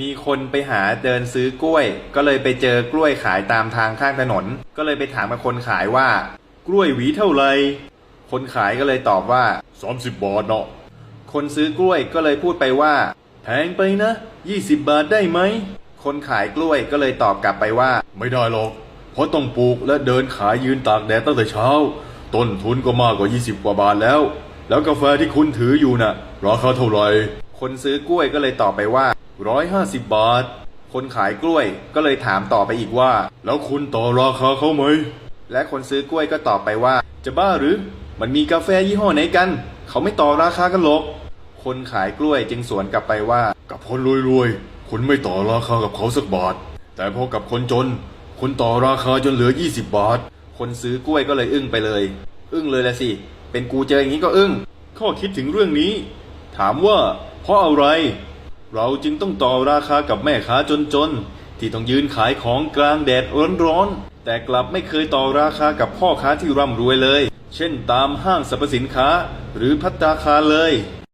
มีคนไปหาเดินซื้อกล้วย ก็เลยไปเจอกล้วยขายตามทางข้างถนน ก็เลยไปถามกับคนขายว่า กล้วยหวีเท่าไหร่คนขายก็เลยตอบว่า 30 บาทเนาะคนซื้อกล้วยก็เลยพูดไปว่า แพงไปนะ 20 บาทได้ไหม คนขายกล้วยก็เลยตอบกลับไปว่า ไม่ได้หรอก เพราะต้องปลูกและเดินขายยืนตากแดดตั้งแต่เช้า ต้นทุนก็มากกว่า 20 กว่าบาทแล้ว แล้วกาแฟที่คุณถืออยู่น่ะราคาเท่าไหร่ คนซื้อกล้วยก็เลยตอบไปว่า 150 บาท คนขายกล้วยก็เลยถามต่อไปอีกว่า แล้วคุณต่อราคาเขาไหม และคนซื้อกล้วยก็ตอบไปว่า จะบ้าหรือ มันมีกาแฟยี่ห้อไหนกัน เขาไม่ต่อราคากันหรอก คนขายกล้วยจึงสวนกลับไปว่า กับคนรวยๆ คุณไม่ต่อราคากับเขาสักบาท แต่พอกับคนจน คุณต่อราคาจนเหลือ 20 บาท คนซื้อกล้วยก็เลยอึ้งไปเลย อึ้งเลยละสิ เป็นกูเจออย่างนี้ก็อึ้ง ข้อคิดถึงเรื่องนี้ ถามว่า เพราะอะไร เราจึงต้องต่อราคากับแม่ค้าจนๆ ที่ต้องยืนขายของกลางแดดร้อนๆ แต่กลับไม่เคยต่อราคากับพ่อค้าที่ร่ำรวยเลย เช่นตามห้างสรรพสินค้าหรือพัตตาคารเลย